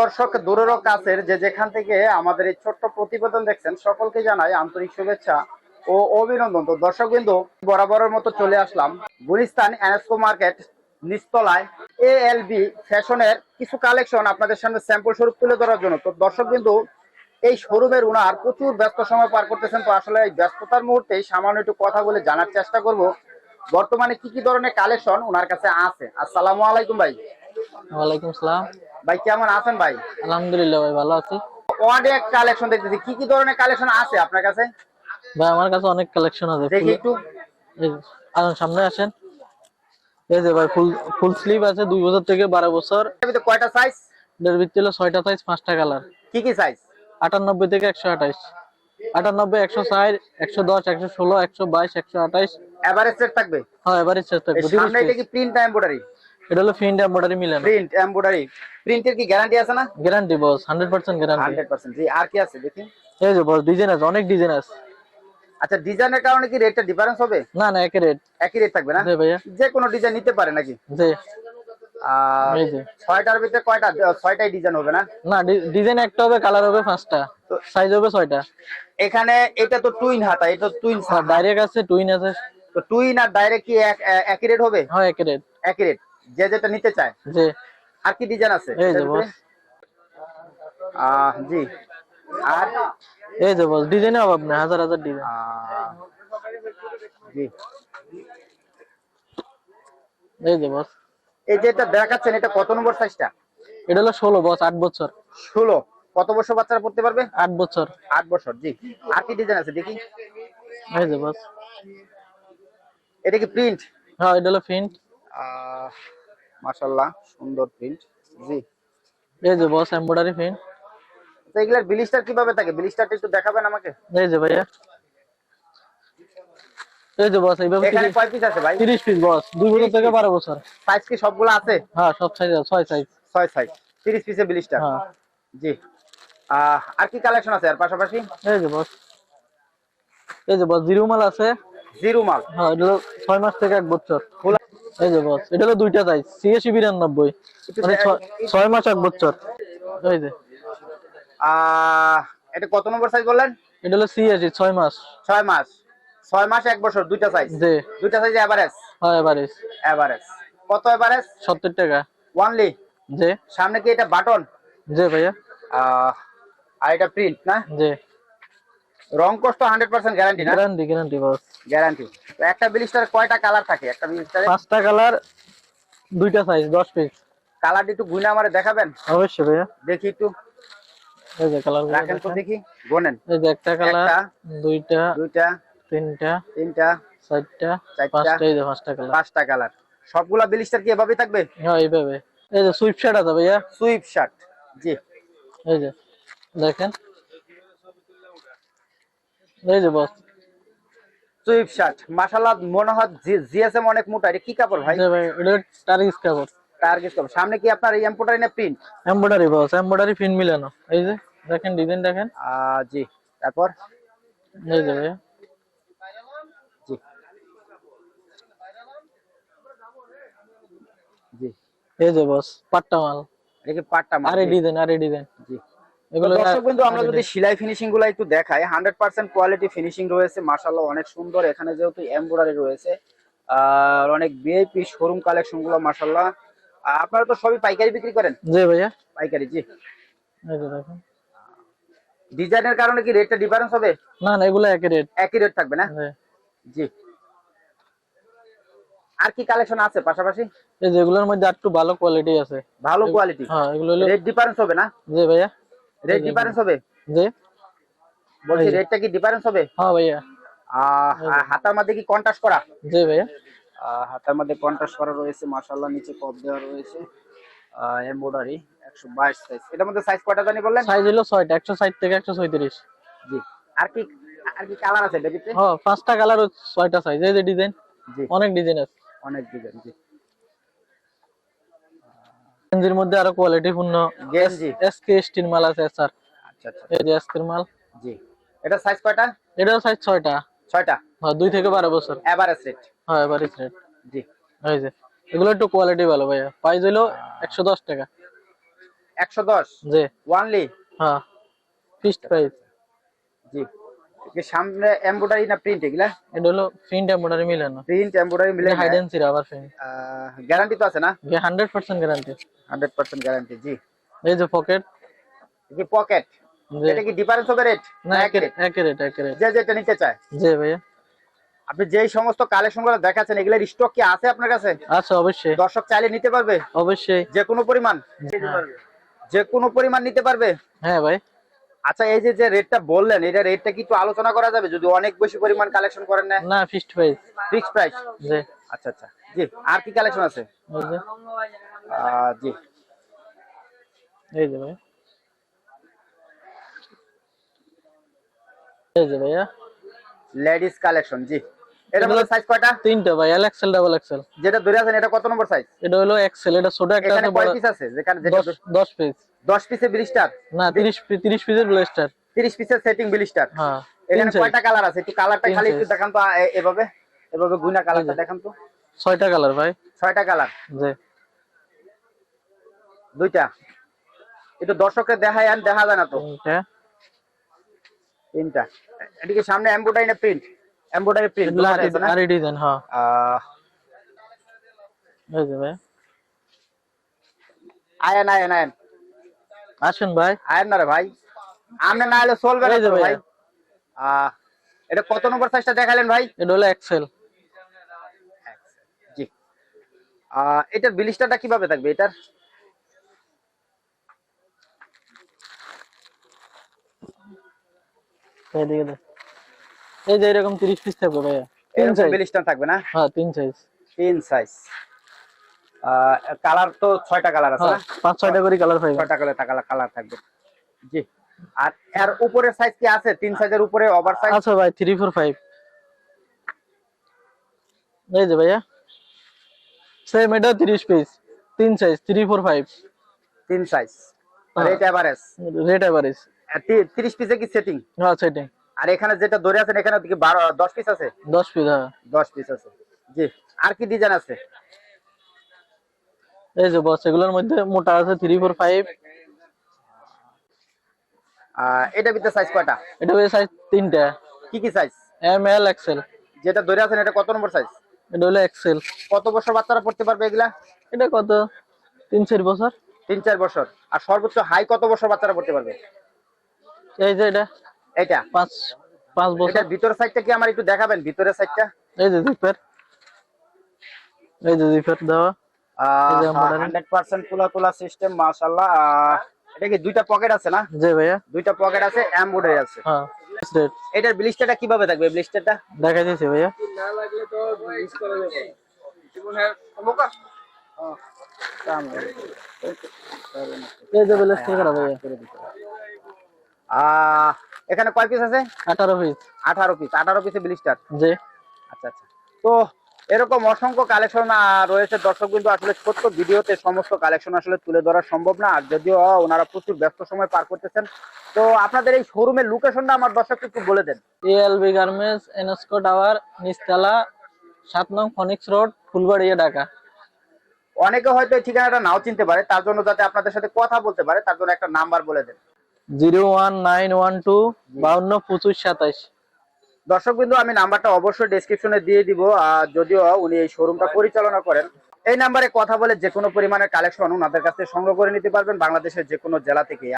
দর্শক দূরেরও কাছের যে যেখান থেকে আমাদের এই ছোট্ট প্রতিবেদন দেখছেন, সকলকে জানাই আন্তরিক শুভেচ্ছা ও অভিনন্দন। তো দর্শক বিন্দু, বরাবরের মতো চলে আসলাম গুলিস্তান এনএসকো মার্কেট নিস্তলায় এ এল বি ফ্যাশনের কিছু কালেকশন আপনাদের সামনে স্যাম্পল স্বরূপ তুলে ধরার জন্য। তো দর্শক বিন্দু, এই শোরুমের উনার প্রচুর ব্যস্ত সময় পার করতেছেন, তো আসলে এই ব্যস্ততার মুহূর্তে সামান্য একটু কথা বলে জানার চেষ্টা করব। বর্তমানে কি কি ধরনের কালেকশন ওনার কাছে আছে? আসসালামু আলাইকুম ভাই। ওয়ালাইকুম সালাম। ভাই কেমন আছেন ভাই? আলহামদুলিল্লাহ ভাই ভালো আছি। অনেক কালেকশন দেখতেছি। কি কি ধরনের কালেকশন আছে আপনার কাছে? ভাই আমার কাছে অনেক কালেকশন আছে। দেখি একটু। আসুন সামনে আসেন। এই যে ভাই ফুল ফুল স্লিভ আছে দুই বছর থেকে বারো বছর। এর ভিতরে কয়টা সাইজ এর ভিত্তি হলো ছয়টা সাইজ পাঁচটা কালার কি কি সাইজ আটানব্বই থেকে একশো আঠাইশ আটানব্বই একশো ষাট একশো দশ একশো ষোলো একশো বাইশ একশো আঠাইশ এভারেজ সেট থাকবে? হ্যাঁ চেষ্টা এই করব সামনে এটা কি প্রিন্ট এমব্রয়ডারি এটা হলো ফিন্ড এম্বয়ডারি মিলানো। প্রিন্ট এমব্রয়ডারি প্রিন্টের কি গ্যারান্টি আছে না? Guarantee boss hundred percent guarantee 100% জি আর কি আছে দেখি? এই যে বস ডিজাইন আছে অনেক ডিজাইন আছে। আচ্ছা ডিজাইনের কারণে কি রেটটা ডিফারেন্স হবে? না না একে রেট একই রেট থাকবে না? জি ভাইয়া। যে কোনো ডিজাইন নিতে পারে নাকি? জি। আর ছয়টার ভিতরে কয়টা ছয়টাই ডিজাইন হবে না? না ডিজাইন একটা হবে কালার হবে পাঁচটা। সাইজ হবে ছয়টা। এখানে এটা তো টুইন হাতা এটা টুইন ডাইরেক্ট আছে টুইন আছে। তো টুইন আর ডাইরেক্ট কি এক- একই রেট হবে? হ্যাঁ একে রেট একই রেট যে যেটা নিতে চায়। জি। আর কি ডিজাইন আছে? এই যে বস। আহ, জি। আর? এই যে বস ডিজাইনের অভাব নেই হাজার হাজার ডিজাইন জি। এই যে বস। এই যেটা দেখাচ্ছেন এটা কত নম্বর সাইজটা এটা হলো ষোলো বস আট বছর। ষোলো। কত বছর বাচ্চারা পড়তে পারবে? আট বছর। আট বছর জি। আর কি ডিজাইন আছে দেখি? এই যে বস। এটা কি প্রিন্ট হ্যাঁ এটা হলো ফিন্ট মাশাল্লাহ সুন্দর প্রিন্ট জি। এই যে বস এম্বয়ডারি ফিন্ট তো এগুলার বিলিস্টার কীভাবে থাকে? বিলিস্টারটা একটু দেখাবেন আমাকে? এই যে ভাইয়া। এই যে বস এইভাবে এখানে কয় পিস আছে ভাই? তিরিশ পিস বস দুই বছর থেকে বারো বছর। সাইজ কি সবগুলো আছে? হ্যাঁ সব সাইজ আছে ছয় সাইজ ছয় সাইজ তিরিশ পিসের বিলিস্টার। হ্যাঁ। জি। আর কি কালেকশন আছে আর পাশাপাশি? এই যে বস এই যে বস জিরো মাল আছে। জিরো মাল। হ্যাঁ হলো ছয় মাস থেকে এক বছর। এই যে বস এটা হলো দুইটা সাইজ সিএসি বিরানব্বই মানে ছয়- মাস এক বছর। এই যে। এটা কত নম্বর সাইজ বললেন? এটা হলো সিএসি ছয় মাস। ছয় মাস। ছয় মাস এক বছর দুইটা সাইজ যে দুইটা সাইজ এভারেজ হয় এভারেজ এভারেজ কত এভারেজ সত্তর টাকা। ওয়ানলি যে সামনে কি এটা বাটন যে ভাইয়া। আর এটা প্রিন্ট না? যে রং কষ্ট হান্ড্রেড পার্সেন্ট গ্যারান্টি না? গ্যারান্টি গ্যারান্টি বস গ্যারান্টি তো একটা বিলিস্টার কয়টা কালার থাকে? একটা বিলিস্টারে পাঁচটা কালার দুইটা সাইজ দশ পিস কালারটি একটু গুনে আমারে দেখাবেন? অবশ্যই ভাইয়া। দেখি একটু। এই যে কালার রাখেন তো দেখি গোনেন। এই যে একটা কালার দুইটা দুইটা তিনটা তিনটা চারটা চারটা। পাঁচটা এই যে পাঁচটা কালার পাঁচটা কালার সবগুলা বিলিস্টার কি এভাবেই থাকবে? হ্যাঁ এইভাবে। এই যে সুইপ শার্ট আছে ভাইয়া। সুইপ শার্ট জি। এই যে দেখেন। এই যে বস। Sweep shirt. মাশাআল্লাহ মনে হয় জিএসএম অনেক মোটা। এটা কি কাপড় ভাই? ভাই এটা টার্গিস কাপড়। টার্গেট কাপড়। সামনে কি আপনার এই এমপোটারি না প্রিন্ট? এমব্রয়ডারি বস এমব্রয়ডারি ফিন মিলানো এই যে দেখেন ডিজাইন দেখেন। জি তারপর? এই যে ভাইয়া জি। জি। এই যে বস পাট্টা মাল। এটা কি পাটটা মাল? আরে ডিজাইন আরে ডিজাইন। জি। দর্শক বিন্দু আমরা যদি সেলাই ফিনিশিংগুলো একটু দেখাই হান্ড্রেড পার্সেন্ট কোয়ালিটি ফিনিশিং রয়েছে অনেক সুন্দর এখানে যেহেতু এমব্রয়ডারি রয়েছে আর অনেক ভিআইপি শোরুম কালেকশনগুলো আপনারা তো সবই পাইকারি বিক্রি করেন? জি ভাইয়া। পাইকারি জি। ডিজাইনের কারণে কি রেটটা ডিফারেন্স হবে? না না এগুলো একই রেট একই রেট থাকবে না? জি। আর কি কালেকশন আছে পাশাপাশি? এই যে এগুলোর মধ্যে একটু ভালো কোয়ালিটি আছে। ভালো কোয়ালিটি হ্যাঁ এগুলো রেট ডিফারেন্স হবে না? জি ভাইয়া। রেট ডিফারেন্স হবে? জি বলছি রেটটা কি ডিফারেন্স হবে? হ্যাঁ ভাইয়া। হাতার মধ্যে কি কন্ট্রাস্ট করা? জি ভাইয়া। হাতার মধ্যে কন্ট্রাস্ট করা রয়েছে মাশাআল্লাহ নিচে কপ দেওয়া রয়েছে। এমব্রয়ডারি একশো বাইশ সাইজ এটার মধ্যে সাইজ কয়টা জানি বললেন? সাইজ হলো ছয়টা একশো ষাট থেকে একশো ছয়ত্রিশ। জি। আর কি আর কি কালার আছে এটা ভিতরে হ্যাঁ পাঁচটা কালার ছয়টা সাইজ এই যে ডিজাইন জি। অনেক ডিজাইন আছে। অনেক ডিজাইন জি। গেঞ্জির মধ্যে আরও কোয়ালিটি পূর্ণ গেঞ্জি এসকে স্টিল মাল আছে স্যার আচ্ছা আচ্ছা। এই যে এসকের মাল। জি। এটা সাইজ কয়টা? এটাও সাইজ ছয়টা। ছয়টা? হ্যাঁ দুই থেকে বারো বছর। এভারেজ রেট হ্যাঁ এবার রেট জি। এই যে এগুলো একটু কোয়ালিটি ভালো ভাইয়া। প্রাইস হলো একশো দশ টাকা। একশো দশ? জি। ওয়ানলি হ্যাঁ। ফিক্সড প্রাইস জি। সামনে এমব্রয়ডারি না প্রিন্ট এগুলা? এটা হলো প্রিন্ট এমব্রয়ডারি মিলে না। প্রিন্ট এমব্রয়ডারি মিলে হাইড এন্ড সিরা আবার প্রিন্ট গ্যারান্টি তো আছে না? Hundred percent guarantee hundred percent guarantee জি। এই যে পকেট কি পকেট এটা কি ডিফারেন্স হবে রেট না একেরেট একেরেট একেরেট যে যেটা নিতে চায়। জি ভাইয়া। আপনি যেই সমস্ত কালেকশনগুলো দেখাচ্ছেন এগুলোর স্টক কি আছে আপনার কাছে? আচ্ছা অবশ্যই। দর্শক চাইলে নিতে পারবে। অবশ্যই। যে কোনো পরিমাণ। যে কোনো পরিমাণ নিতে পারবে। হ্যাঁ ভাই। আচ্ছা এই যে যে রেটটা বললেন এটা রেটটা কি একটু আলোচনা করা যাবে? যদি অনেক বেশি পরিমাণ কালেকশন করেন না? না ফিক্সড প্রাইস ফিক্সড প্রাইস জি। আচ্ছা আচ্ছা। জি আর কি কালেকশন আছে? জি। এই যে ভাই এই যে ভাইয়া। লেডিস কালেকশন জি। এটা মধ্যে সাইজ কয়টা? তিনটা ভাই এল এক্সেল ডাবল এক্সেল যেটা ধরে আছেন এটা কত নম্বর সাইজ এটা হলো এক্সেল এটা ছোট একটা আছে বড় পিস আছে? যেখানে যেটা দশ দশ পিস 10 পিসে ব্লিস্টার না তিরিশ পি- তিরিশ পিসের ব্লেস্টার 30 পিসের সেটিং ব্লিস্টার হ্যাঁ এখানে কয়টা কালার আছে? একটু কালারটা খালি একটু দেখান তো এভাবে। এভাবে গুনা কালারটা দেখান তো। ছয়টা কালার ভাই। ছয়টা কালার জি। দুইটা। একটু দর্শককে দেখায় আর দেখা যায় না তো। তিনটা। এদিকে সামনে এমব্রয়ডারি না প্রিন্ট এমব্রয়ডারি প্রিন্ট আরি আরি ডিজাইন হ্যাঁ। এই যে ভাই। আয়ন আয়ন আয়ন। আসেন ভাই। আয়ন না রে ভাই। আমনে না এলে চলবে না তো ভাই। এটা কত নম্বর সাইজটা দেখালেন ভাই? এটা হলো এক্সেল জি। এটার বিলিস্টারটা কীভাবে থাকবে এটার? এইদিকে দেখ। এই যে এরকম তিরিশ পিস থাকবে ভাইয়া। তিন সাইজ বিলিস্টার থাকবে না? হ্যাঁ তিন সাইজ তিন সাইজ কালার তো ছয়টা কালার আছে হ্যাঁ না? পাঁচ ছয়টা করে কালার পাইবেন ছয়টা কালার কালার কালার থাকবে। জি। আর এর উপরের সাইজ কি আছে? তিন সাইজের উপরে ওভার সাইজ আচ্ছা ভাই থ্রি ফোর ফাইভ এই যে ভাইয়া। সেম এটা তিরিশ পিস তিন সাইজ থ্রি ফোর ফাইভ তিন size. Rate average rate average তিরিশ পিসে কি সেটিং হ্যাঁ সেটাই আর এখানে যেটা ধরে আছেন এখানে কি দশ পিস আছে? দশ পিস হ্যাঁ। দশ পিস আছে। জি আর কি ডিজাইন আছে? এই যে বস এগুলোর মধ্যে মোটা আছে থ্রি ফোর ফাইভ আহ, এটা ভিতরে সাইজ কয়টা? এটা হলো সাইজ তিনটা। কি কি সাইজ এম এল এক্সেল যেটা ধরে আছেন এটা কত নম্বর সাইজ এটা হলো এক্সেল কত বছর বাচ্চারা পড়তে পারবে এগুলা? এটা কত? তিন চার বছর। তিন চার বছর। আর সর্বোচ্চ হাই কত বছর বাচ্চারা পড়তে পারবে? এই যে এটা। এটা? পাঁচ পাঁচ বছর। ভিতরের সাইডটা কি আমার একটু দেখাবেন? ভিতরের সাইডটা এই যে জিপের এই যে জিপের দেওয়া। এই হান্ড্রেড পার্সেন্ট তুলা তুলা সিস্টেম মাশাল্লাহ এটা কি দুইটা পকেট আছে না? জি ভাইয়া। দুইটা পকেট আছে এমব্রয়ডারি আছে। হ্যাঁ এটার ব্লিস্টারটা কীভাবে থাকবে? ব্লিস্টারটা দেখা দিয়েছি ভাইয়া। এই যে এখানে কয় পিস আছে? আঠারো পিস আঠারো পিস আঠারো পিসে ব্লিস্টার জি। আচ্ছা আচ্ছা। তো এরকম অসংখ্য কালেকশন রয়েছে। দর্শক কিন্তু আসলে ছোট্ট ভিডিওতে সমস্ত কালেকশন আসলে তুলে ধরা সম্ভব না। আর যদিও ওনারা প্রচুর ব্যস্ত সময় পার করতেছেন। তো আপনাদের এই শোরুমের লোকেশনটা আমার দর্শককে একটু বলে দেন। এএলবি গার্মেন্টস এনস্কো টাওয়ার নিচতলা সাত নং ফনিক্স রোড ফুলবাড়িয়া ঢাকা। অনেকে হয়তো এই ঠিকানাটা নাও চিনতে পারে। তার জন্য যাতে আপনাদের সাথে কথা বলতে পারে তার জন্য একটা নাম্বার বলে দেন। Zero one nine one two বাউন্ন পঁচিশ সাতাশ। দর্শক বিন্দু আমি নাম্বারটা অবশ্যই ডিসক্রিপশনে দিয়ে দিব যদিও উনি এই শোরুমটা পরিচালনা করেন এই নাম্বারে কথা বলে যে কোনো পরিমাণের কালেকশন ওনাদের কাছে সংগ্রহ করে নিতে পারবেন বাংলাদেশের যে কোনো জেলা থেকে।